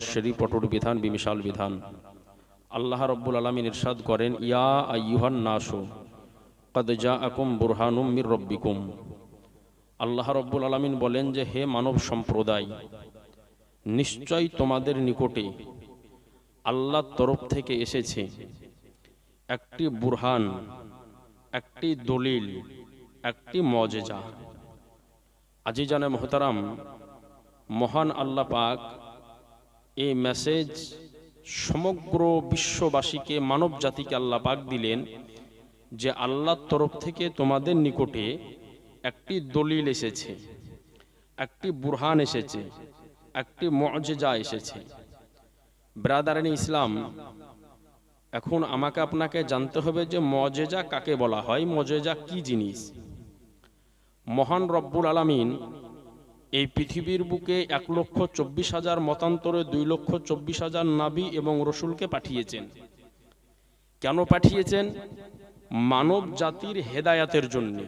শরীফ পটুর বিধান, বিমিশাল বিধান। আল্লাহ রব্বুল আলমিন ইরশাদ করেন, ইয়া আইয়ুহান নাসু, কদ আকুম বুরহানুম মির রব্বিকুম। আল্লাহ রব্বুল আলমিন বলেন যে, হে মানব সম্প্রদায় নিশ্চয় তোমাদের নিকটে আল্লাহর তরফ থেকে এসেছে একটি বুরহান, একটি দলিল, একটি মজেজা। আজি জানে মোহতারাম, মহান আল্লাহ পাক এই মেসেজ সমগ্র বিশ্ববাসীকে মানব জাতিকে আল্লাহ পাক দিলেন যে আল্লাহর তরফ থেকে তোমাদের নিকটে একটি দলিল এসেছে, একটি বুরহান এসেছে, একটি মজেজা এসেছে। ব্রাদারানি ইসলাম, এখন আমাকে আপনাকে জানতে হবে যে মজেজা কাকে বলা হয়, মজেজা কি জিনিস? মহান রব্বুল আলামিন এই পৃথিবীর বুকে এক লক্ষ চব্বিশ হাজার, মতান্তরে দুই লক্ষ চব্বিশ হাজার নাবি এবং রসুলকে পাঠিয়েছেন। কেন পাঠিয়েছেন? মানব জাতির হেদায়াতের জন্য।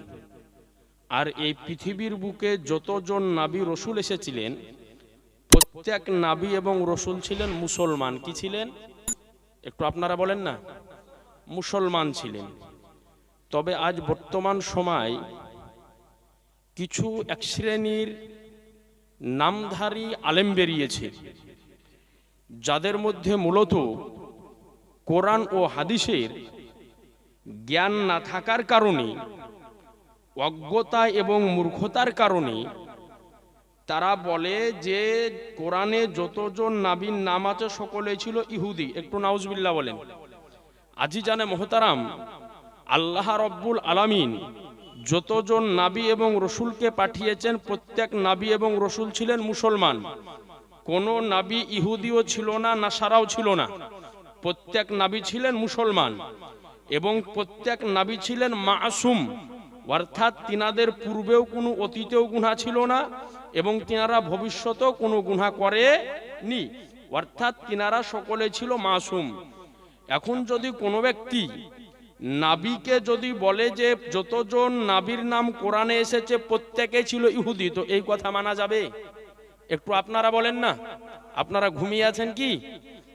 আর এই পৃথিবীর বুকে যতজন নাবি রসুল এসেছিলেন, প্রত্যেক নাবি এবং রসুল ছিলেন মুসলমান। কি ছিলেন? একটু আপনারা বলেন না। মুসলমান ছিলেন। তবে আজ বর্তমান সময় কিছু এক শ্রেণির নামধারী আলেম বেরিয়েছে। যাদের মধ্যে মূলত কোরআন ও হাদিসের জ্ঞান না থাকার কারণে, অজ্ঞতা এবং মূর্খতার কারণে, তারা বলে যে কোরআনে যতজন নাবিন নাম আছে, সকলে ছিল ইহুদি। একটু নাউজবিল্লা বলেন। আজি জানে মোহতারাম, আল্লাহ রব্বুল আলামিন যতজন নাবি এবং রসুলকে পাঠিয়েছেন, প্রত্যেক নাবি এবং রসুল ছিলেন মুসলমান। কোন নাবি ইহুদিও ছিল না, নাসারাও ছিল না। প্রত্যেক নাবি ছিলেন মুসলমান এবং প্রত্যেক নাবি ছিলেন মাসুম। অর্থাৎ তিনাদের পূর্বেও কোনো অতীতেও গুণা ছিল না এবং তিনারা ভবিষ্যতেও কোনো গুণা করে নি অর্থাৎ তিনারা সকলে ছিল মাসুম। এখন যদি কোনো ব্যক্তি নাবিকে যদি বলে যে যতজন নাবির নাম কোরআনে এসেছে, প্রত্যেকে ছিল ইহুদি, তো এই কথা মানা যাবে? একটু আপনারা বলেন না। আপনারা ঘুমিয়ে আছেন কি?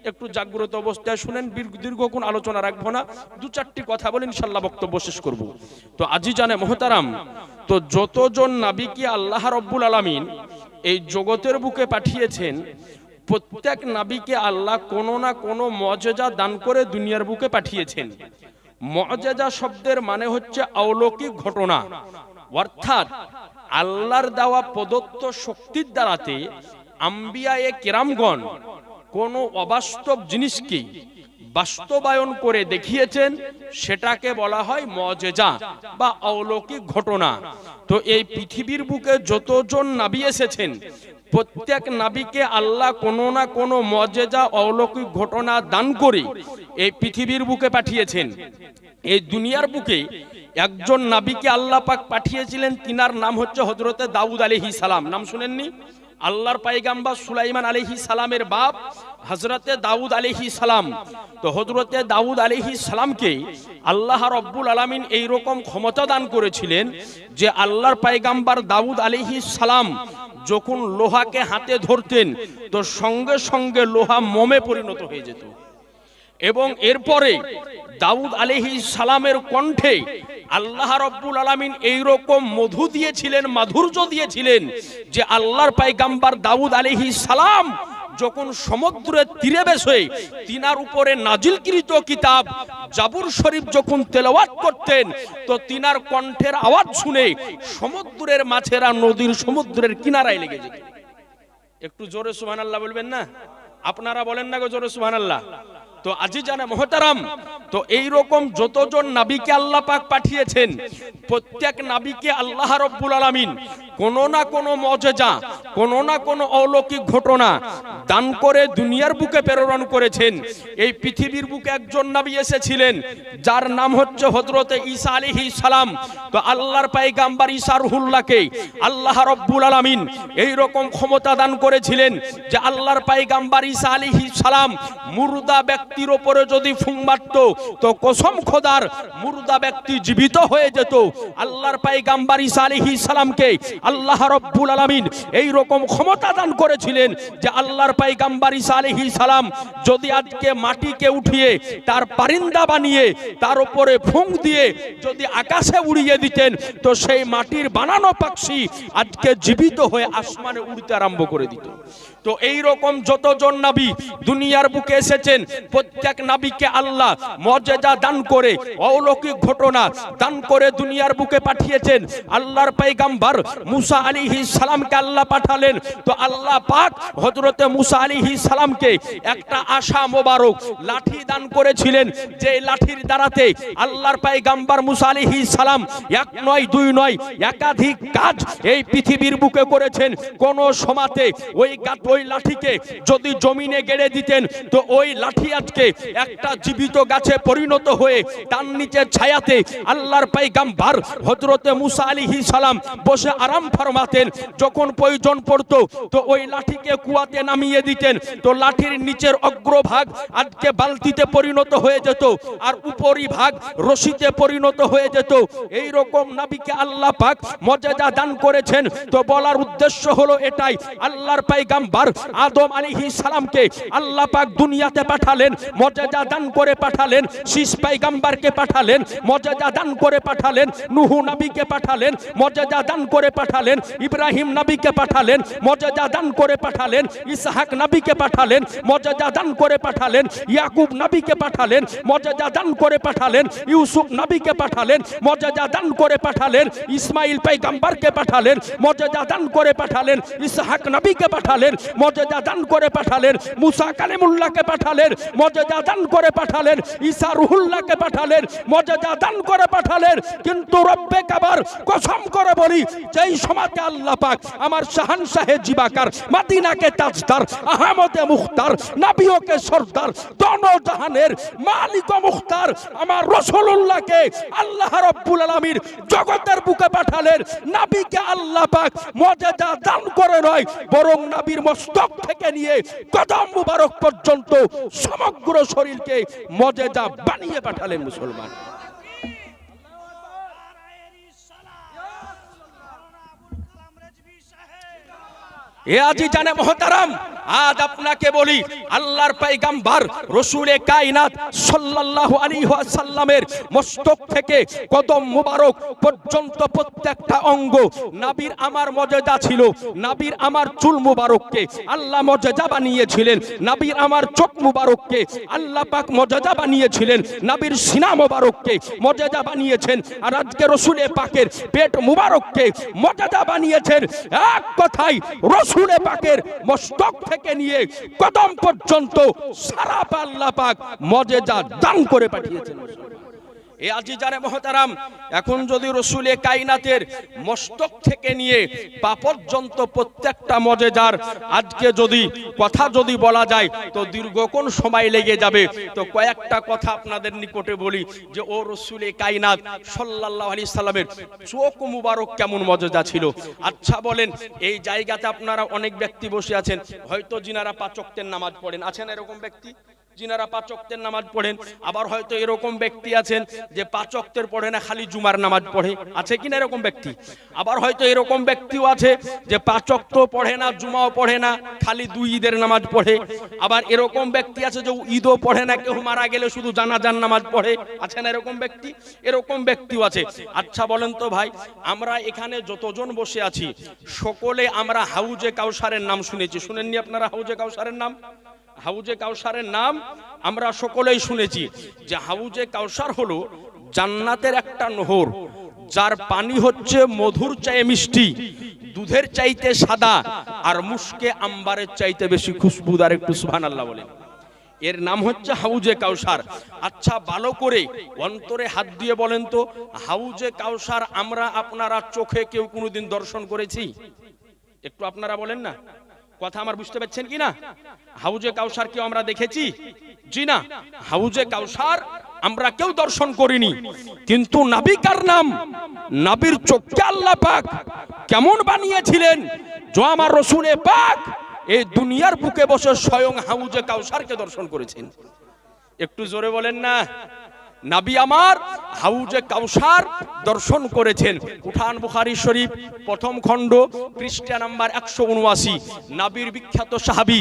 একটু জাগ্রত অবস্থায় শুনেন, দীর্ঘ- দীর্ঘক্ষণ আলোচনা রাখব না, দু চারটি কথা বলে ইনশাল্লাহ বক্তব্য শেষ করব। তো আজি জানে মহতারাম, তো যতজন নাবিকে আল্লাহ রব্বুল আলামিন এই জগতের বুকে পাঠিয়েছেন, প্রত্যেক নাবিকে আল্লাহ কোনো না কোনো মজেজা দান করে দুনিয়ার বুকে পাঠিয়েছেন। মজেজা শব্দের মানে হচ্ছে অলৌকিক ঘটনা। অর্থাৎ আল্লাহর দেওয়া প্রদত্ত শক্তির দ্বারাতে আম্বিয়ায়ে কেরামগণ কোন অবাস্তব জিনিসকে বাস্তবায়ন করে দেখিয়েছেন, সেটাকে বলা হয় মজেজা বা অলৌকিক ঘটনা। তো এই পৃথিবীর বুকে যতজন নাবি এসেছেন প্রত্যেক নাবিকে আল্লাহ কোনো না কোনো মজেজা অলৌকিক ঘটনা দান করে এই পৃথিবীর বুকে পাঠিয়েছেন। এই দুনিয়ার বুকে একজন নাবিকে আল্লাহ পাক পাঠিয়েছিলেন, তিনার নাম হচ্ছে হজরতে দাউদ আলিহি সালাম। নাম শুনেননি? আল্লাহর পাইগাম্বা সুলাইমান আলহি সালামের বাপ হজরতে দাউদ আলহি সালাম। তো হজরতে দাউদ আলহি সালামকে আল্লাহ রব্বুল আলমিন এইরকম ক্ষমতা দান করেছিলেন যে আল্লাহর পাইগাম্বার দাউদ আলিহি সালাম যখন লোহাকে হাতে ধরতেন, তো সঙ্গে সঙ্গে লোহা মমে পরিণত হয়ে যেত। এবং এরপরে দাউদ আলহি সালামের কণ্ঠে আল্লাহ রব্বুল আলমিন এইরকম মধু দিয়েছিলেন, মাধুর্য দিয়েছিলেন যে আল্লাহর পাইগাম্বার দাউদ আলিহি সালাম যখন সমুদ্রের তীরে বেসে তিনার উপরে নাজিলকৃত কিতাব, জাবুর শরীফ যখন তেলাওয়াত করতেন, তো তিনার কণ্ঠের আওয়াজ শুনে সমুদ্রের মাছেরা নদীর সমুদ্রের কিনারায় লেগে যেত। একটু জোরে সুবহানাল্লাহ বলবেন না? আপনারা বলেন না গো জোরে সুবহানাল্লাহ। তো আজি জানে মহতারাম, তো এই রকম যতজন নাবিকে আল্লাহ পাক পাঠিয়েছেন, প্রত্যেক নাবিকে আল্লাহ রব্বুল আলামিন কোন না কোন মজেজা, কোন না কোন অলৌকিক ঘটনা দান করে দুনিয়ার বুকে প্রেরণ করেছেন। এই পৃথিবীর বুকে একজন নাবি এসেছিলেন, যার নাম হচ্ছে হজরতে ঈসা আলাইহিস সালাম। তো আল্লাহর পাইগাম্বার ঈসা রুহুল্লাহকে আল্লাহ রব্বুল আলামিন এই রকম ক্ষমতা দান করেছিলেন যে আল্লাহর পাইগাম্বার ঈসা আলাইহিস সালাম মুর্দা ব্যক্তি ব্যক্তির ওপরে যদি ফুং মারত, তো কসম খোদার মুর্দা ব্যক্তি জীবিত হয়ে যেত। আল্লাহর পাইগাম্বার ঈসা আলাইহিস সালামকে আল্লাহ রব্বুল আলামিন এই রকম ক্ষমতা দান করেছিলেন যে আল্লাহর পাইগাম্বার ঈসা আলাইহিস সালাম যদি আজকে মাটিকে উঠিয়ে তার পারিন্দা বানিয়ে তার উপরে ফুং দিয়ে যদি আকাশে উড়িয়ে দিতেন, তো সেই মাটির বানানো পাখি আজকে জীবিত হয়ে আসমানে উড়তে আরম্ভ করে দিত। তো এই রকম যতজন নাবি দুনিয়ার বুকে এসেছেন, প্রত্যেক নাবিকে আল্লাহ মর্যাদা দান করে, অলৌকিক ঘটনা দান করে দুনিয়ার বুকে পাঠিয়েছেন। আল্লাহর পাইগাম্বার মুসা আলিহি সালামকে আল্লাহ পাঠালেন। তো আল্লাহ পাক হজরতে মুসা আলিহি সালামকে একটা আশা মোবারক লাঠি দান করেছিলেন, যে লাঠির দ্বারাতে আল্লাহর পাইগাম্বার মুসা আলিহি সালাম এক নয়, দুই নয়, একাধিক কাজ এই পৃথিবীর বুকে করেছেন। কোন সমাতে ওই গাছ ওই লাঠিকে যদি জমিনে গেড়ে দিতেন, তো ওই লাঠি আজকে একটা জীবিত গাছে পরিণত হয়ে তার নিচে ছায়াতে আল্লাহর পাইগাম্বার হজরতে মুসা আলিহি সালাম বসে আরাম ফরমাতেন। যখন প্রয়োজন পড়তো, তো ওই লাঠিকে কুয়াতে নামিয়ে দিতেন। তো লাঠির নিচের অগ্রভাগ আজকে বালতিতে পরিণত হয়ে যেত আর উপরি ভাগ রশিতে পরিণত হয়ে যেত। এই রকম নাবিকে আল্লাহ পাক মর্যাদা দান করেছেন। তো বলার উদ্দেশ্য হলো এটাই, আল্লাহর পাইগাম্বার আদম আলাইহিস সালামকে আল্লাহ পাক দুনিয়াতে পাঠালেন, মর্যাদা দান করে পাঠালেন, শীষ পাইগাম্বারকে পাঠালেন, মর্যাদা দান করে পাঠালেন, নুহু নবীকে পাঠালেন, মর্যাদা দান করে পাঠালেন, ইব্রাহিম নবীকে পাঠালেন, মর্যাদা দান করে পাঠালেন, ইসহাক নবীকে পাঠালেন, মর্যাদা দান করে পাঠালেন, ইয়াকুব নবীকে পাঠালেন, মর্যাদা দান করে পাঠালেন, ইউসুফ নবীকে পাঠালেন, মর্যাদা দান করে পাঠালেন, ইসমাইল পাইগাম্বারকে পাঠালেন, মর্যাদা দান করে পাঠালেন, ইসহাক নবীকে পাঠালেন মর্যাদা দান করে পাঠালেন, মুসা কালিমুল্লাহকে পাঠালেন, মর্যাদা দান করে পাঠালেন, ঈসা রুহুল্লাহকে পাঠালেন, মর্যাদা দান করে পাঠালেন। কিন্তু রব্বে কাবার কসম করে বলি, যেই সমাজে আল্লাহ পাক আমার শাহান শাহে জিবাকার, মাদিনাকে তাজদার, আহমদে মুখতার নাবিওকে সর্দার দন জাহানের মালিক মুখতার, আমার রসুল্লাহকে আল্লাহ রব্বুল আলামিন জগতের বুকে পাঠালেন। নাবিকে আল্লাহ পাক মর্যাদা দান করে নয়, বরং নাবির মস্তক থেকে নিয়ে কদম মুবারক পর্যন্ত সমগ্র শরীরকে মজেদা বানিয়ে পাঠালেন মুসলমান। আমার চুল মুবারককে আল্লাহ মর্যাদা বানিয়েছিলেন, নাবির আমার চোখ মুবারককে আল্লাহ পাক মর্যাদা বানিয়েছিলেন, নাবির সিনা মুবারককে মর্যাদা বানিয়েছেন, আর আজকে রসুলে পাকের পেট মুবারককে মর্যাদা বানিয়েছেন। এক কথাই রসুলে পাকের মস্তক থেকে নিয়ে কদম পর্যন্ত সারা পাল্লা পাক মর্যাদা দান করে পাঠিয়েছেন। এ আজি জানে মহতারাম, এখন যদি রসুলে কাইনাতের মস্তক থেকে নিয়ে পা পর্যন্ত প্রত্যেকটা মজেদার, আজকে যদি কথা যদি বলা যায়, তো দীর্ঘক্ষণ সময় লেগে যাবে? তো কয়েকটা কথা আপনাদের নিকটে বলি, যে ও রসুলে কাইনাত সাল্লাল্লাহু আলাইহি সাল্লামের চোখ মুবারক কেমন মজেদা ছিল? আচ্ছা বলেন, এই জায়গাতে আপনারা অনেক ব্যক্তি বসে আছেন, হয়তো জিনারা পাচকতের নামাজ পড়েন। আছেন এরকম ব্যক্তি? যিনারা পাচকতের নামাজ পড়েন, আবার হয়তো এরকম ব্যক্তি আছেন যে পাচকতের পড়ে না, খালি জুমার নামাজ পড়ে। আছে কিনা এরকম ব্যক্তি? আবার হয়তো এরকম ব্যক্তিও আছে যে পাচক পড়ে না, জুমাও পড়ে না, খালি দুই ঈদের নামাজ পড়ে। আবার এরকম ব্যক্তি আছে যে ঈদও পড়ে না, কেউ মারা গেলে শুধু জানাজান নামাজ পড়ে। আছে না এরকম ব্যক্তি? এরকম ব্যক্তিও আছে। আচ্ছা বলেন তো ভাই, আমরা এখানে যতজন বসে আছি, সকলে আমরা হাউজে কাউসারের নাম শুনেছি। শুনেননি আপনারা হাউজে কাউসারের নাম? হাউজে কাউসারের নাম আমরা সকলেই শুনেছি যে হাউজে কাউসার হলো জান্নাতের একটা নহর, যার পানি হচ্ছে মধুর চায়ে মিষ্টি, দুধের চাইতে সাদা আর মুশকে আম্বারের চাইতে বেশি খুশবুদার একটু সুবহান আল্লাহ বলেন। এর নাম হচ্ছে হাউজে কাউসার। আচ্ছা ভালো করে অন্তরে হাত দিয়ে বলেন তো, হাউজে কাউসার আমরা আপনারা চোখে কেউ কোনোদিন দর্শন করেছি? একটু আপনারা বলেন না। কথা আমার বুঝতে পারছেন কি না? হাউজে কাউসার কেউ আমরা দেখেছি? জি না, হাউজে কাউসার আমরা কেউ দর্শন করিনি। কিন্তু নাবিকার নাম? নাবির চোখকে আল্লাহ পাক কেমন বানিয়েছিলেন? जो আমার রসুলে পাক এই দুনিয়ার বুকে বসে স্বয়ং হাউজে কাউসারকে দর্শন করেছেন। একটু জোরে বলেন না। নাবি আমার হাউজে কাউসার দর্শন করেছেন। উঠান বুখারি শরীফ, প্রথম খণ্ড, পৃষ্ঠা নাম্বার একশো উনআশি। নাবির বিখ্যাত সাহাবি,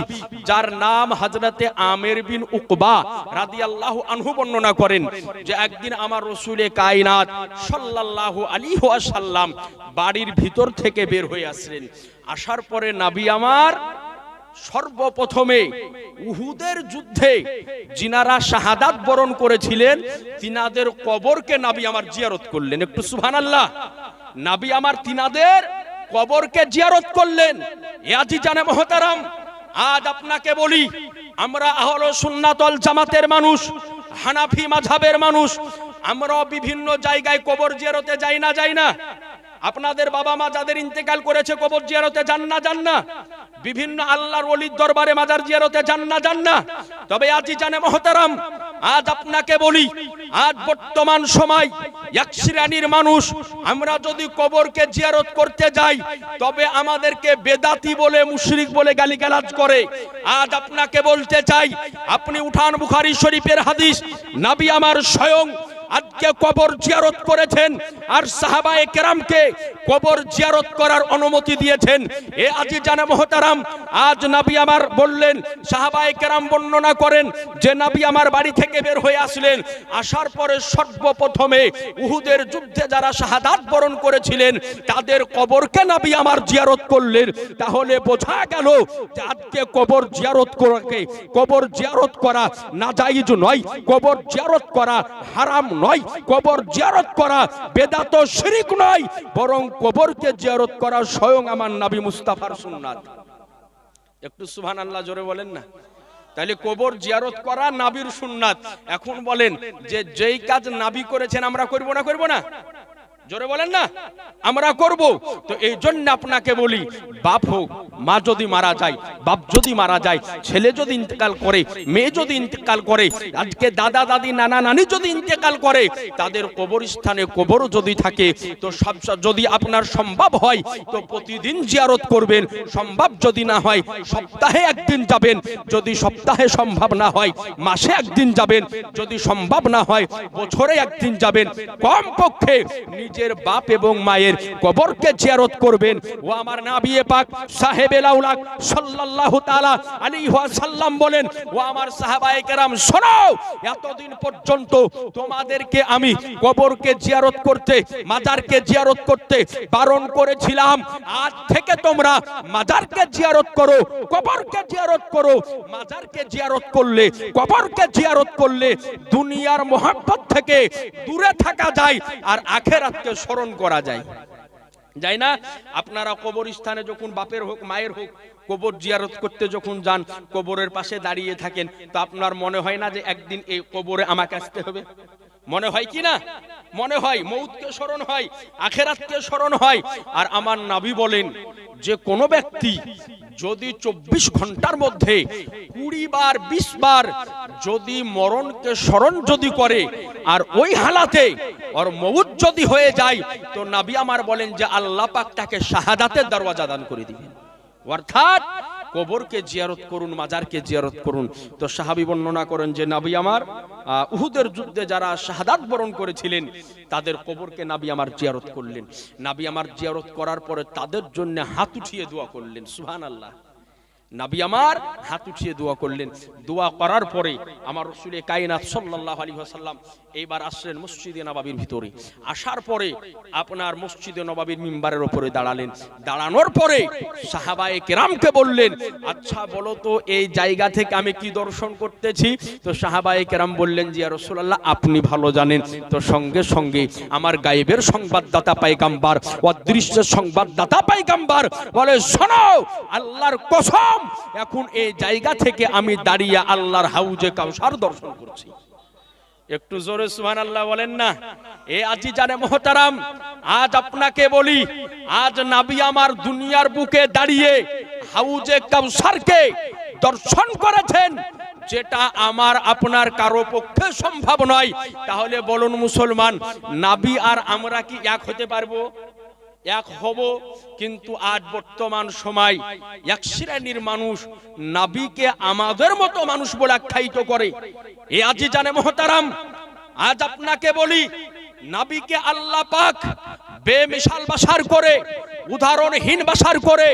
যার নাম হজরতে আমের বিন উকবা রাদি আল্লাহ আনহু বর্ণনা করেন যে একদিন আমার রসুলে কায়নাত সাল্লাল্লাহু আলী ওয়াসাল্লাম বাড়ির ভিতর থেকে বের হয়ে আসলেন। আসার পরে নাবি আমার সর্বপ্রথমে উহুদের যুদ্ধে জিনারা শাহাদাত বরণ করেছিলেন। তিনাদের কবরকে নাবি আমার জিয়ারত করলেন। একটু সুবহান আল্লাহ নাবি আমার তিনাদের কবরকে জিয়ারত করলেন। আজি জানে মহতারাম, আজ আপনাকে বলি, আমরা আহল সুন্নাতল জামাতের মানুষ, হানাফি মাঝাবের মানুষ, আমরা বিভিন্ন জায়গায় কবর জিয়ারতে যাই না যাই না। আপনাদের বাবা মা যাদের ইন্তেকাল করেছে কবর জিয়ারতে, যান না যান না। বিভিন্ন আল্লাহর ওলির দরবারে মাজার জিয়ারতে যান না যান না। তবে আজই জানে মহতারাম, আজ আপনাকে বলি, আজ বর্তমান সময় এক শ্রেণির মানুষ, আমরা যদি কবরকে জিয়ারত করতে যাই, তবে আমাদেরকে বেদাতি বলে, মুশরিক বলে গালিগালাজ করে। আজ আপনাকে বলতে চাই, আপনি উঠান বুখারি শরীফের হাদিস, নাবি আমার স্বয়ং আজকে কবর জিয়ারত করেছেন আর সাহাবায়ে কেরামকে কবর জিয়ারত করার অনুমতি দিয়েছেন। এ আজি জানা মহতারাম, আজ নবী আমার বললেন, সাহাবায়ে কেরাম বর্ণনা করেন যে নবী আমার বাড়ি থেকে বের হয়ে আসলেন। আসার পরে সর্বপ্রথমে উহুদের যুদ্ধে যারা শাহাদাত বরণ করেছিলেন, তাদের কবরকে নবী আমার জিয়ারত করলেন। তাহলে বোঝা গেল যে আজকে কবর জিয়ারত করাকে কবর জিয়ারত করা নাজাইজ নয়, কবর জিয়ারত করা হারাম নয়, কবর জিয়ারত করা বেদাত শিরিক নয়, বরং কবরকে জিয়ারত করা স্বয়ং আমার নাবি মুস্তাফার সুন্নাত। একটু সুহান আল্লাহ জোরে বলেন না। তাহলে কবর জিয়ারত করা নাবির সুন্নাত। এখন বলেন যে যেই কাজ নাবি করেছেন আমরা করব না করব না? জোরে বলেন না? আমরা করব। তো এই জন্য আপনাকে বলি, বাপ হোক, মা যদি মারা যায়, বাপ যদি মারা যায়, ছেলে যদি ইন্তেকাল করে, মেয়ে যদি ইন্তেকাল করে, আজকে দাদা, দাদি, নানা, নানি যদি ইন্তেকাল করে, তাদের কবরস্থানে কবর যদি থাকে, তো সব যদি আপনার সম্ভব হয়, তো প্রতিদিন জিয়ারত করবেন। সম্ভব যদি না হয়, সপ্তাহে একদিন যাবেন। যদি সপ্তাহে সম্ভব না হয়, মাসে একদিন যাবেন। যদি সম্ভব না হয়, বছরে একদিন যাবেন। কম পক্ষে নিজের বাপ এবং মায়ের কবরকে জিয়ারত করবেন। ও আমার নাবিয়ে পাক সাহেব এলাউলাক সাল্লাল্লাহু তাআলা আলাইহি ওয়াসাল্লাম বলেন, ও আমার সাহাবায়ে কেরাম, শোনো, এতদিন পর্যন্ত তোমাদেরকে আমি কবরকে জিয়ারত করতে, মাজারকে জিয়ারত করতে বারণ করেছিলাম। আজ থেকে তোমরা মাজারকে জিয়ারত করো, কবরকে জিয়ারত করো। মাজারকে জিয়ারত করলে, কবরকে জিয়ারত করলে দুনিয়ার মোহাব্বত থেকে দূরে থাকা যায়, আর আখেরাতকে স্মরণ করা যায়। যাই না, আপনারা কবর স্থানে যখন বাপের হোক, মায়ের হোক, কবর জিয়ারত করতে যখন যান, কবরের পাশে দাঁড়িয়ে থাকেন, তো আপনার মনে হয় না যে একদিন এই কবরে আমাকে আসতে হবে? মনে হয় কি না? মনে হয় মৌতকে স্মরণ হয়, আখেরাতকে স্মরণ হয়। আর আমার নাবি বলেন যে কোনো ব্যক্তি যদি চব্বিশ ঘণ্টার মধ্যে কুড়ি বার, বিশ বার যদি মরণকে স্মরণ যদি করে, আর ওই হালাতে ওর মৌত যদি হয়ে যায়, তো নাবি আমার বলেন যে আল্লাহ পাক তাকে শাহাদাতের দরওয়াজা দান করে দিবেন। অর্থাৎ কবরকে জিয়ারত করুন, মাজারকে জিয়ারত করুন। তো সাহাবি বর্ণনা করেন যে, নাবি আমার উহুদের যুদ্ধে যারা শাহাদাত বরণ করেছিলেন, তাদের কবরকে নাবি আমার জিয়ারত করলেন। নাবি আমার জিয়ারত করার পরে তাদের জন্য হাত উঠিয়ে দোয়া করলেন। সুহান আল্লাহ নাবি আমার হাত উঠিয়ে দোয়া করলেন। দোয়া করার পরে আমার রসুলে কায়নাত সাল্লাল্লাহু আলাইহি ওয়াসাল্লাম এইবার আসলেন মসজিদে নবাবির ভিতরে। আসার পরে আপনার মসজিদে নবাবির মিম্বারের উপরে দাঁড়ালেন। দাঁড়ানোর পরে সাহাবায়ে কেরামকে বললেন আচ্ছা বলো তো, এই জায়গা থেকে আমি কি দর্শন করতেছি? তো সাহাবায়ে কেরাম বললেন যে ইয়া রাসূলুল্লাহ, আপনি ভালো জানেন। তো সঙ্গে সঙ্গে আমার গায়েবের সংবাদদাতা পাইগাম্বার, অদৃশ্যের সংবাদদাতা পাইগাম্বার বলে, শোনো, আল্লাহর কসম এখন এই জায়গা থেকে আমি দাঁড়িয়ে আল্লাহর হাউজে কাউসার দর্শন করছি। একটু জোরে সুহান আল্লাহ বলেন না। এ আজি জানে মহতারাম, আজ আপনাকে বলি, আজ নাবি আমার দুনিয়ার বুকে দাঁড়িয়ে হাউজে কাউসারকে দর্শন করেছেন, যেটা আমার আপনার কারও পক্ষে সম্ভব নয়। তাহলে বলুন মুসলমান, নাবি আর আমরা কি এক হতে পারব? এক হব, কিন্তু আজ বর্তমান সময় এক শ্রেণির মানুষ নাবিকে আমাদের মতো মানুষ বলে আখ্যায়িত করে। এ আজি জানে মহতারাম, আজ আপনাকে বলি নাবিকে আল্লাহ পাক বেমিশাল বাসার করে উদাহরণহীন বাসার করে,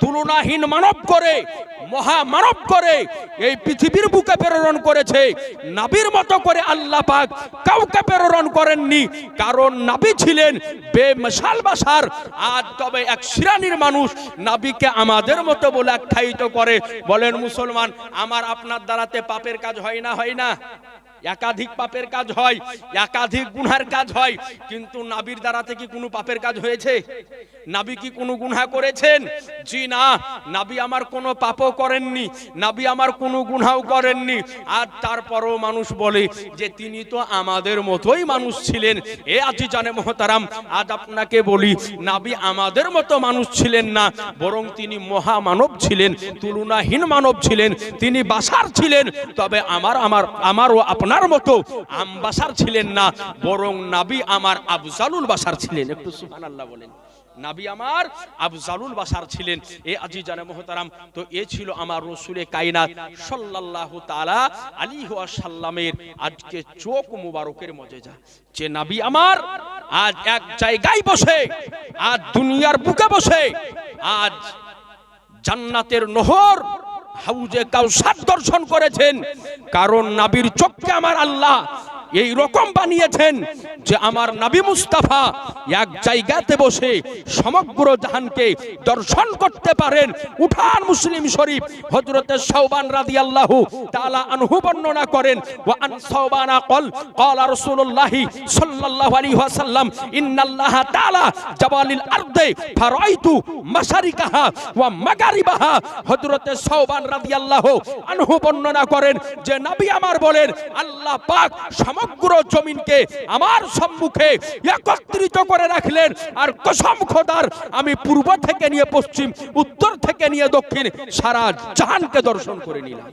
তুলনাহীন মানব করে মহা মানব করে, এই পৃথিবীর বুকে প্রেরণ করেছে। নাবির মতো করে আল্লাহ পাক কাউকে প্রেরণ করেননি, কারণ নাবি ছিলেন বেমিশাল বাসার। আর তবে এক শ্রেণির মানুষ নাবিকে আমাদের মতো বলে আখ্যায়িত করে, বলেন মুসলমান, আমার আপনার দ্বারাতে পাপের কাজ হয় না হয় না। একাধিক পাপের কাজ হয়, একাধিক গুনহার কাজ হয়, কিন্তু নাবির দ্বারাতে কি কোনো পাপের কাজ হয়েছে? নাবি কি কোনো গুনহা করেছেন? জি না, নাবি আমার কোনো পাপও করেননি, নাবি আমার কোনো গুনহাও করেননি। আর তারপরও মানুষ বলে যে তিনি তো আমাদের মতোই মানুষ ছিলেন। এ আজি জানে মহতারাম, আজ আপনাকে বলি, নাবি আমাদের মতো মানুষ ছিলেন না, বরং তিনি মহামানব ছিলেন, তুলনাহীন মানব ছিলেন, তিনি বাসার ছিলেন। তবে আমার আমার, আমারও আপনার মতো। আমবাসার ছিলেন না, বরং নাবি আমার আফজালুল বাসার ছিলেন। একটু সুবহানাল্লাহ বলেন। নাবি আমার আফজালুল বাসার ছিলেন। এ আজি জানে মোহতারাম, তো এ ছিল আমার রসুলে কায়নাত সাল্লাল্লাহু তাআলা আলাইহি ওয়াসাল্লামের আজকে চোখ মুবারকের মজেজা। যে নাবি আমার আজ এক জায়গায় বসে, আজ দুনিয়ার বুকে বসে, আজ জান্নাতের নহর হাউজে কাউসার দর্শন করেছেন। কারণ নাবির চোখকে আমার আল্লাহ এই রকম বানিয়েছেন যে আমার নাবি মুস্তাফা এক জায়গাতে বসে সমগ্র জাহানকে দর্শন করতে পারেন উঠান মুসলিম শরীফ হযরতে সাওবান রাদিয়াল্লাহু তাআলা আনহু বর্ণনা করেন, ওয়া আন সাওবানা কল ক্বালা রাসূলুল্লাহ সাল্লাল্লাহু আলাইহি ওয়াসাল্লাম, ইন্নাল্লাহ তাআলা জাবালিল আরদে ফারাইতু মাশারিকাহা ওয়া মাগারিবাহা। হযরতে সাওবান রাদিয়াল্লাহু আনহু বর্ণনা করেন যে, নবী আমার বলেন, আল্লাহ পাক সমগ্র জমিনকে আমার সম্মুখে একত্রিত করে রাখলেন। আর কসম খোদার, আমি পূর্ব থেকে নিয়ে পশ্চিম, উত্তর থেকে নিয়ে দক্ষিণ, সারা জাহানকে দর্শন করে নিলাম।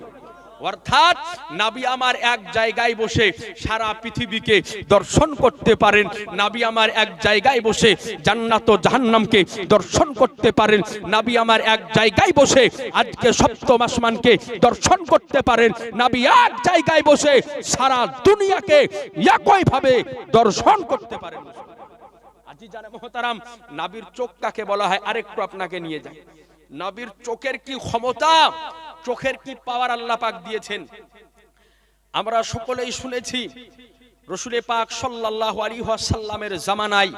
অর্থাৎ নাবি আমার এক জায়গায় বসে সারা পৃথিবীকে দর্শন করতে পারেন। নাবি আমার এক জায়গায় বসে জান্নাত জাহান্নামকে দর্শন করতে পারেন। নাবি আমার এক জায়গায় বসে আজকে সপ্তম আসমানকে দর্শন করতে পারেন। নাবি এক জায়গায় বসে সারা দুনিয়াকে একইভাবে দর্শন করতে পারেন। আজি জানে মহতারাম, নাবির চোখ কাকে বলা হয়? আরেকটু আপনাকে নিয়ে যাই। নবীর চোখের কি ক্ষমতা? চোখের কি পাওয়ার আল্লাহ পাক দিয়েছেন? আমরা সকলেই শুনেছি, রসুলে পাক সাল্লাল্লাহু আলাইহি ওয়াসাল্লামের জামানায়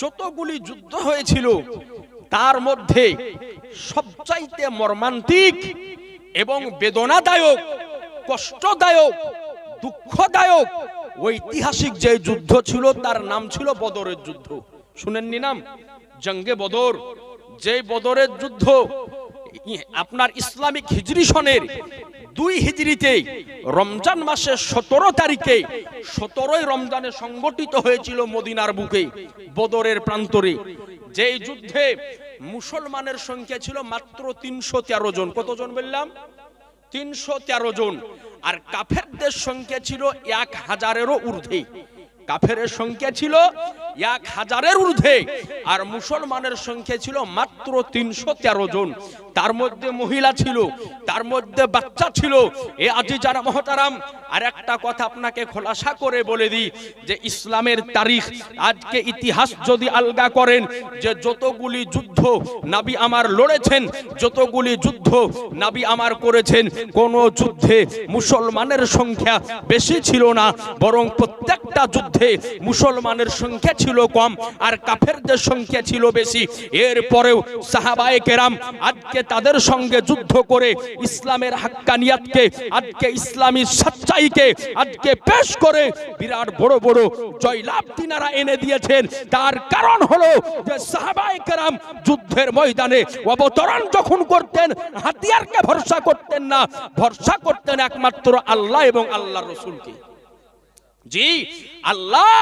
যতগুলি যুদ্ধ হয়েছিল, তার মধ্যে সবচাইতে মর্মান্তিক এবং বেদনাদায়ক, কষ্টদায়ক, দুঃখদায়ক ঐতিহাসিক যে যুদ্ধ ছিল, তার নাম ছিল বদরের যুদ্ধ। শুনেননি নাম? জঙ্গে বদর। যে বদরের যুদ্ধ আপনার ইসলামিক হিজরি সনের দুই হিজরিতে রমজান মাসের সতেরো তারিখে, সতেরোই রমজানে সংগঠিত হয়েছিল মদিনার বুকে, বদরের প্রান্তরে। যেই যুদ্ধে মুসলমানের সংখ্যা ছিল মাত্র তিনশো তেরো জন। কতজন বললাম? তিনশো তেরো জন। আর কাফেরদের সংখ্যা ছিল এক হাজারেরও ঊর্ধ্বে। কাফের সংখ্যা ছিল এক হাজারের ঊর্ধ্বে। আর মুসলমানের সংখ্যা ছিল মাত্র তিনশো তেরো জন। তার মধ্যে মহিলা ছিল, তার মধ্যে বাচ্চা ছিল। এ আজি যারা মহতারাম আর একটা কথা আপনাকে খোলাসা করে বলে দিই যে ইসলামের তারিখ, আজকে ইতিহাস যদি আলগা করেন যে যতগুলি যুদ্ধ নাবি আমার লড়েছেন, যতগুলি যুদ্ধ নাবি আমার করেছেন, কোন যুদ্ধে মুসলমানের সংখ্যা বেশি ছিল না, বরং প্রত্যেকটা যুদ্ধে মুসলমানের সংখ্যা ছিল কম আর কাফেরদের সংখ্যা ছিল বেশি। এরপরেও সাহাবায়ে কেরাম আজকে তাদের সঙ্গে যুদ্ধ করে ইসলামের হাক্কানিয়াতকে, আজকে ইসলামী সচ্চাইকে, আজকে পেশ করে বিরাট বড় বড় জয়লাভ তিনারা এনে দিয়েছেন। তার কারণ হলো যে সাহাবায়ে যুদ্ধের ময়দানে অবতরণ যখন করতেন, হাতিয়ারকে ভরসা করতেন না। ভরসা করতেন একমাত্র আল্লাহ এবং আল্লাহ রসুলকে। জি আল্লাহ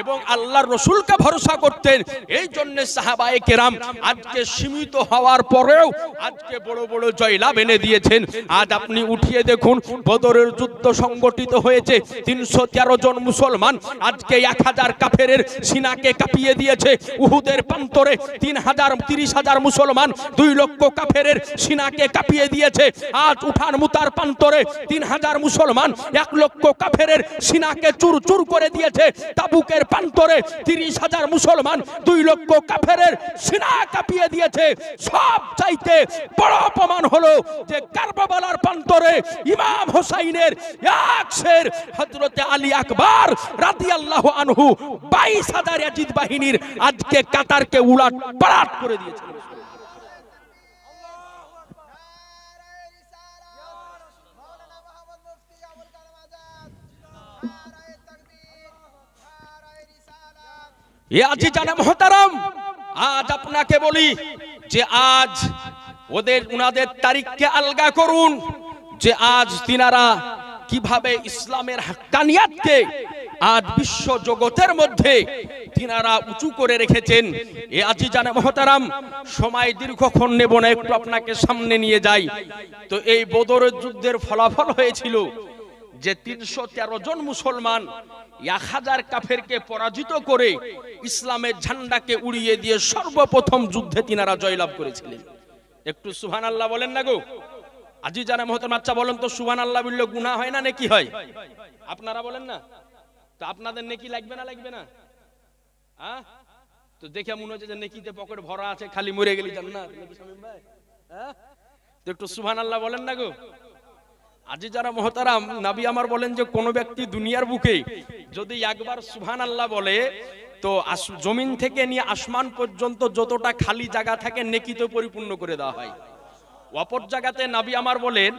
এবং আল্লাহর রসুলকে ভরসা করতেন। এই জন্য সাহাবায়ে কেরাম আজকে সীমিত হওয়ার পরেও আজকে বড় বড় জয়লাভ এনে দিয়েছেন। আজ আপনি উঠিয়ে দেখুন, বদরের যুদ্ধ সংগঠিত হয়েছে। তিনশো তেরো জন মুসলমান আজকে এক হাজার কাফেরের সিনাকে কাঁপিয়ে দিয়েছে। উহুদের প্রান্তরে তিন হাজার, তিরিশ হাজার মুসলমান দুই লক্ষ কাফেরের সিনাকে কাঁপিয়ে দিয়েছে। আজ উঠান মুতার প্রান্তরে তিন হাজার মুসলমান এক লক্ষ কাফেরের সিনাকে চুর চুর করে দিয়েছে। তাবুকের প্রান্তরে তিরিশ হাজার মুসলমান, দুই লক্ষ কাফেরের সিনা কাঁপিয়ে দিয়েছে। সব চাইতে বড় অপমান হলো যে কারবালার প্রান্তরে ইমাম হোসাইনের এক শের হজরতে আলী আকবর রাদি আল্লাহ আনহু বাইশ হাজার বাহিনীর আজকে কাতারকে উলাট পালাট করে দিয়েছে। এ আজি জানে মহতারাম, আজ আপনাকে বলি যে আজ ওদের উনাদের তারিখকে আলগা করুন, যে আজ তিনারা কীভাবে ইসলামের হাক্কানিয়াতকে আজ বিশ্ব জগতের মধ্যে তিনারা উঁচু করে রেখেছেন। এ আজি জানে মহতারাম, সময় দীর্ঘক্ষণ নেব না, একটু আপনাকে সামনে নিয়ে যাই। তো এই বদরের যুদ্ধের ফলাফল হয়েছিল যে তিনশো তেরো জন মুসলমান এক হাজার কাফেরকে পরাজিত করে ইসলামের ঝান্ডাকে উড়িয়ে দিয়ে সর্বপ্রথম যুদ্ধে তিনারা জয়লাভ করেছিলেন। একটু সুহান আল্লাহ বলেন না গো। আজি যারা মহতম আচ্ছা বলেন তো সুহান আল্লাহ বললে গুনাহ হয় না, নাকি হয়? আপনারা বলেন না? তো আপনাদের নেকি লাগবে না লাগবে না? হ্যাঁ তো দেখে মনে হচ্ছে যে নেকিতে পকেট ভরা আছে, খালি মরে গেলি জান্নাত। নাকি ভাই হ্যাঁ তো একটু সুবহান আল্লাহ বলেন না গো। আজি যারা মহতারাম, নাবি আমার বলেন যে কোন ব্যক্তি দুনিয়ার বুকে যদি একবার সুবহান আল্লাহ বলে, তো জমিন থেকে নিয়ে আসমান পর্যন্ত যতটা খালি জায়গা থাকে নেকিতে পরিপূর্ণ করে দেওয়া হয়। অপর জায়গাতে নাবি আমার বলেন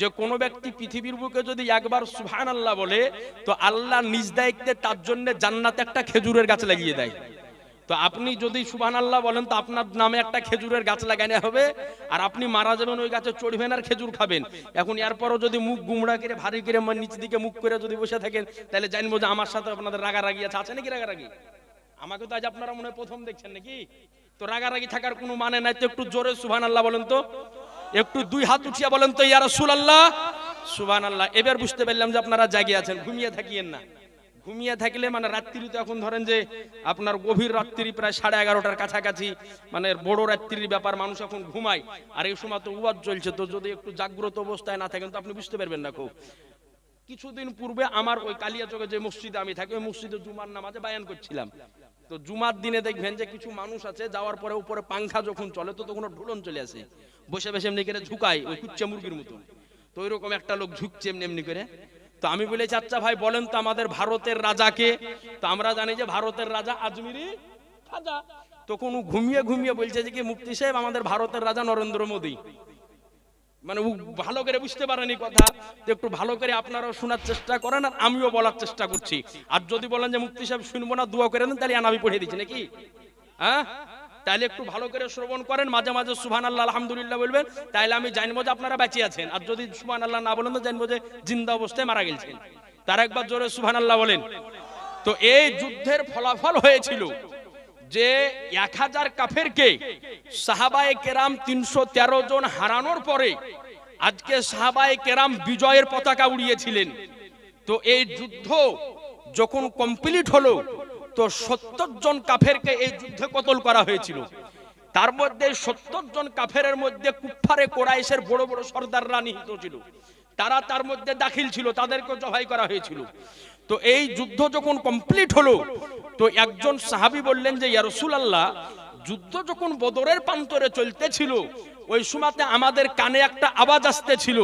যে কোন ব্যক্তি পৃথিবীর বুকে যদি একবার সুবহান আল্লাহ বলে, তো আল্লাহ নিজ দায়িত্বে তার জন্য জান্নাতে একটা খেজুরের গাছ লাগিয়ে দেয়। তো আপনি যদি সুবহান আল্লাহ বলেন, তো আপনার নামে একটা খেজুরের গাছ লাগানো হবে, আর আপনি মারা যাবেন, ওই গাছে চড়বেন আর খেজুর খাবেন। এখন এরপরও যদি মুখ গুমড়া করে, ভারী করে মানে নিচ দিকে মুখ করে যদি বসে থাকেন, তাহলে জানব যে আমার সাথে আপনাদের রাগারাগি আছে। আছে নাকি রাগারাগি? আমাকে তো আজ আপনারা মনে প্রথম দেখছেন নাকি? তো রাগারাগি থাকার কোনো মানে নাই, তো একটু জোরে সুবহান আল্লাহ বলেন তো। একটু দুই হাত উঠিয়া বলেন তো, ইয়া রাসূলুল্লাহ। সুবহান আল্লাহ এবার বুঝতে পারলাম যে আপনারা জাগিয়ে আছেন, ঘুমিয়ে থাকিয়েন না। ঘুমিয়ে থাকলে মানে রাত্রি তো এখন ধরেন যে আপনার গভীর রাত্রি প্রায় সাড়ে এগারোটার কাছাকাছি মানে বড় রাত্রির ব্যাপার, মানুষ এখন ঘুমায়। আর এই সময় তো উবাদ চলছে, তো যদি একটু জাগ্রত অবস্থায় না থাকেন তো আপনি বুঝতে পারবেন না খুব। কিছুদিন পূর্বে আমার ওই কালিয়াচকে যে মসজিদে আমি থাকি, ওই মসজিদে জুমার নামাজে বায়ান করছিলাম। তো জুমার দিনে দেখবেন যে কিছু মানুষ আছে, যাওয়ার পরে উপরে পাংখা যখন চলে, তো তখন ঢুলন চলে আসে। বসে বসে এমনি করে ঝুকায়, ওই কুচ্চা মুরগির মতো তো ওইরকম একটা লোক ঝুঁকছে এমনি এমনি করে। তো আমি বলেছি আচ্ছা ভাই, বলেন তো আমাদের ভারতের রাজাকে। তো আমরা জানি যে ভারতের রাজা আজমিরি খাজা তো কোনো ঘুমিয়ে ঘুমিয়ে বলছে যে কি, মুফতি সাহেব, আমাদের ভারতের রাজা নরেন্দ্র মোদী। মানে ও ভালো করে বুঝতে পারেনি কথা। একটু ভালো করে আপনারাও শোনার চেষ্টা করেন আর আমিও বলার চেষ্টা করছি। আর যদি বলেন যে মুক্তি সাহেব, শুনব না, দোয়া করে দেন, তাহলে আমি পড়িয়ে দিচ্ছি নাকি? হ্যাঁ? তাহলে একটু ভালো করে শ্রবণ করেন। মাঝে মাঝে সুবহান আল্লাহ আলহামদুলিল্লাহ বলবেন, তাহলে আমি জানব যে আপনারা বেঁচে আছেন। আর যদি সুহান আল্লাহ না বলেন, তো জানব যে জিন্দা অবস্থায় মারা গেছেন। তার একবার জোরে সুহান আল্লাহ বলেন। তো এই যুদ্ধের ফলাফল হয়েছিল যে এক হাজার কাফেরকে সাহাবায় কেরাম তিনশো তেরো জন হারানোর পরে আজকে সাহাবায় কেরাম বিজয়ের পতাকা উড়িয়েছিলেন। তো এই যুদ্ধ যখন কমপ্লিট হলো তো সত্তর জন কাফেরকে এই যুদ্ধে কতল করা হয়েছিল। তার মধ্যে সত্তর জন কাফেরের মধ্যে কুফারে কোরাইশের বড় বড় সর্দাররা নিহিত ছিল। তারা তার মধ্যে দাখিল ছিল, তাদেরকে জবাই করা হয়েছিল। তো এই যুদ্ধ যখন কমপ্লিট হলো, তো একজন সাহাবি বললেন যে, ইয়া রাসূলুল্লাহ, যুদ্ধ যখন বদরের প্রান্তরে চলতেছিল, ওই সময়তে আমাদের কানে একটা আওয়াজ আসতেছিল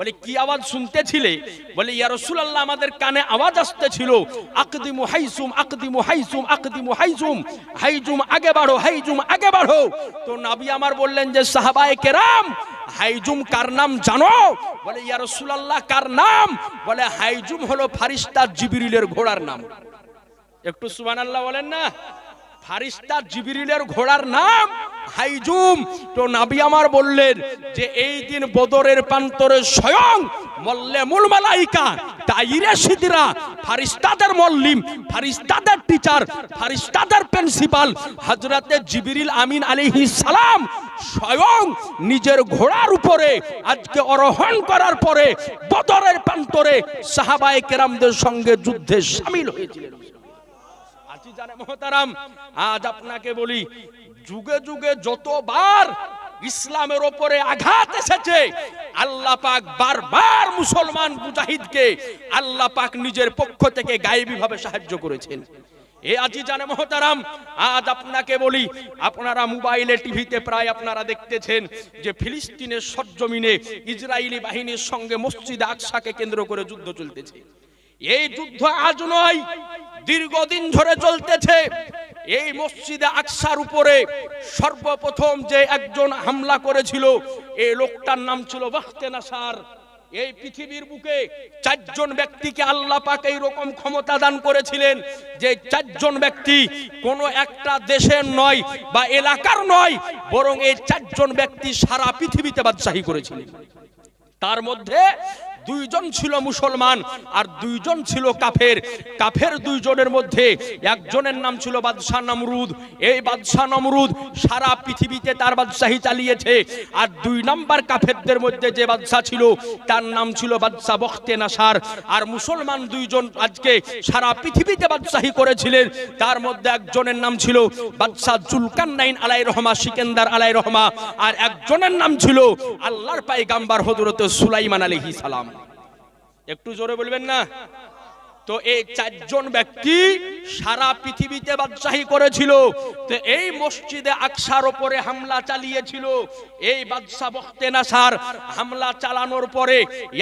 বলে, কি আওয়াজ শুনতেছিলে? বলে, ইয়া রাসূলুল্লাহ, আমাদের কানে আওয়াজ আসতেছিল। আকদিমু হাইসুম আকদিমু হাইসুম আকদিমু হাইসুম। হাইজুম আগে বাড়ো, হাইজুম আগে বাড়ো। তো নবী আমার বললেন যে, সাহাবায়ে কেরাম, হাইজুম কার নাম জানো? বলে, ইয়া রাসূলুল্লাহ, কার নাম? বলে, হাইজুম হলো ফারিস্তা জিবরিলের ঘোড়ার নাম। একটু সুবহানাল্লাহ বলেন না? ফারিস্তা জিবিরিলের ঘোড়ার নাম হাইজুম। তো নাবি আমার বললেন যে এই দিন বদরের প্রান্তরে স্বয়ং মল্লে মূল মালাইকা, তাইরে সিদিরা, ফারিস্তাদের মল্লিম, ফারিস্তাদের টিচার, ফারিস্তাদের প্রিন্সিপাল, হযরতে জিবরিল আমিন আলাইহিস সালাম স্বয়ং নিজের ঘোড়ার উপরে আজকে অরোহণ করার পরে বদরের প্রান্তরে সাহাবায়ে কেরামদের সঙ্গে যুদ্ধে সামিল হয়েছিলেন। মহতারাম, আজ আপনাকে বলি, যুগে যুগে যতবার ইসলামের ওপরে আঘাত এসেছে, আল্লাহ পাক বারবার মুসলমান মুজাহিদকে আল্লাহ পাক নিজের পক্ষ থেকে গায়েবী ভাবে সাহায্য করেছেন। এ আজি জানে মহতারাম, আজ আপনাকে বলি, আপনারা মোবাইলে টিভিতে প্রায় আপনারা দেখতেছেন যে ফিলিস্তিনের সরজমিনে ইসরায়েলি বাহিনীর সঙ্গে মসজিদ আকসাকে কেন্দ্র করে যুদ্ধ চলতেছে। এই যুদ্ধ আজ নয়, দীর্ঘদিন ধরে চলতেছে। এই মসজিদে আকসার উপরে সর্বপ্রথম যে একজন হামলা করেছিল, এই লোকটার নাম ছিল বাখতে নাসার এই পৃথিবীর বুকে চারজন ব্যক্তিকে আল্লাহ পাক এই রকম ক্ষমতা দান করেছিলেন যে চারজন ব্যক্তি কোনো একটা দেশের নয় বা এলাকার নয়, বরং এই চারজন ব্যক্তি সারা পৃথিবীতে বাদশাহী করেছিলেন। তার মধ্যে দুইজন ছিল মুসলমান আর দুইজন ছিল কাফের। কাফের দুইজনের মধ্যে একজনের নাম ছিল বাদশাহ নমরুদ। এই বাদশাহ নমরুদ সারা পৃথিবীতে তার বাদশাহী চালিয়েছে। আর দুই নাম্বার কাফেরদের মধ্যে যে বাদশাহ ছিল, তার নাম ছিল বাদশাহ বখতে নাসার। আর মুসলমান দুইজন আজকে সারা পৃথিবীতে বাদশাহী করেছিলেন। তার মধ্যে একজনের নাম ছিল বাদশাহ জুলকান্নাইন আলাই রহমা, সিকেন্দার আলাই রহমা। আর একজনের নাম ছিল আল্লাহর পাইগাম্বার হযরত সুলাইমান আলাইহিস সালাম। একটু জোরে বলবেন না? তো এই চারজন ব্যক্তি সারা পৃথিবীতে বাদশাহী করেছিল। তো এই মসজিদে আকসার ওপরে হামলা চালিয়েছিল। এই বাদশাহ বখতে হামলা চালানোর পরে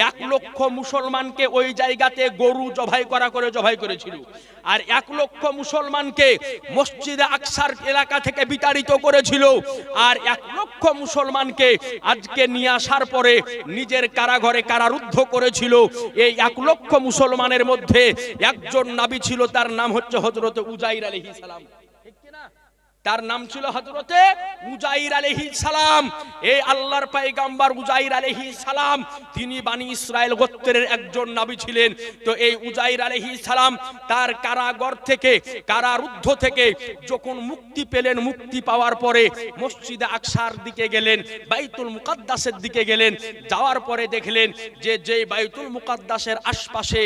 এক লক্ষ মুসলমানকে ওই জায়গাতে গরু জবাই করা করে জবাই করেছিল। আর এক লক্ষ মুসলমানকে মসজিদে আকসার এলাকা থেকে বিতাড়িত করেছিল আর এক লক্ষ মুসলমানকে আজকে নিয়ে আসার পরে নিজের কারাঘরে কারারুদ্ধ করেছিল এই এক লক্ষ মুসলমানের মধ্যে একজন নাবি ছিল, তার নাম হচ্ছে হজরত উজাইর আলহিসাম? তার নাম ছিল হজরতে উজাইর আলহি সালাম। এই আল্লাহর পাইগাম্বার উজাইর আলহি সালাম, তিনি বানি ইসরায়েল গোত্রের একজন নাবি ছিলেন। তো এই উজাইর আলহি সালাম তার কারাগর থেকে, কারারুদ্ধ থেকে যখন মুক্তি পেলেন, মুক্তি পাওয়ার পরে মসজিদে আকসার দিকে গেলেন, বাইতুল মুকাদ্দাসের দিকে গেলেন, যাওয়ার পরে দেখলেন যে যে বাইতুল মুকাদ্দাসের আশপাশে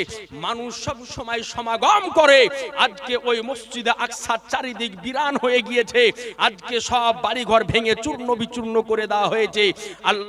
মানুষ সব সময় সমাগম করে, আজকে ওই মসজিদে আকসার চারিদিক বিরান হয়ে গিয়েছে। আজকে সব বাড়িঘর ভেঙে চূর্ণ বিচূর্ণ করে দেওয়া হয়েছে। আল্লাহ